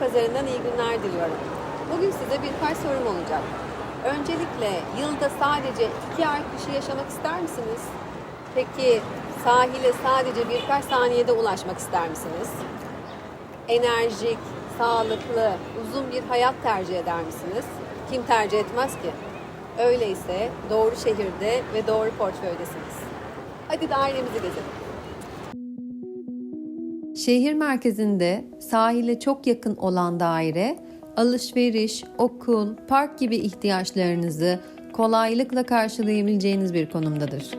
Pazarı'ndan iyi günler diliyorum. Bugün size birkaç sorum olacak. Öncelikle yılda sadece iki ay kışı yaşamak ister misiniz? Peki sahile sadece birkaç saniyede ulaşmak ister misiniz? Enerjik, sağlıklı, uzun bir hayat tercih eder misiniz? Kim tercih etmez ki? Öyleyse doğru şehirde ve doğru portföydesiniz. Hadi dairemizi gezelim. Şehir merkezinde sahile çok yakın olan daire, alışveriş, okul, park gibi ihtiyaçlarınızı kolaylıkla karşılayabileceğiniz bir konumdadır.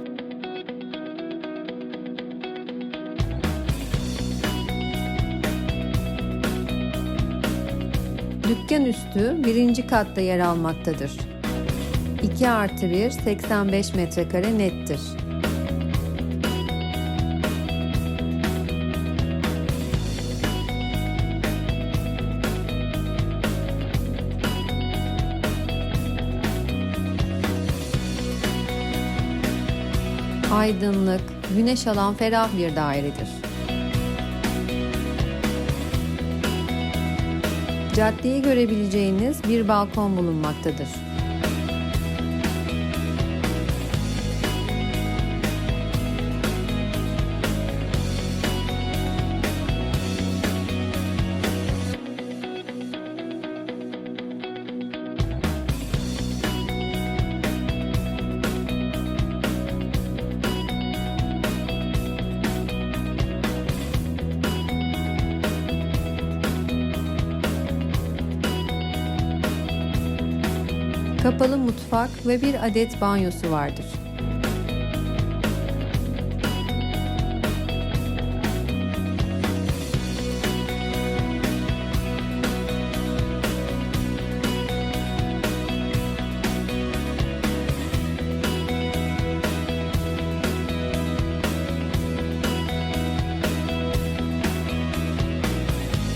Dükkan üstü birinci katta yer almaktadır. 2 artı 1, 85 metrekare nettir. Aydınlık, güneş alan ferah bir dairedir. Caddeyi görebileceğiniz bir balkon bulunmaktadır. Kapalı mutfak ve bir adet banyosu vardır.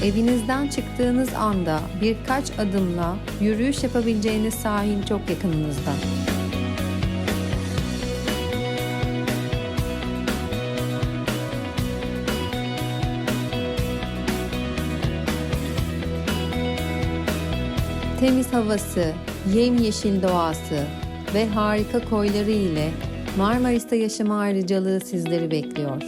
Evinizden çıktığınız anda birkaç adımla yürüyüş yapabileceğiniz sahil çok yakınınızda. Temiz havası, yemyeşil doğası ve harika koyları ile Marmaris'te yaşama ayrıcalığı sizleri bekliyor.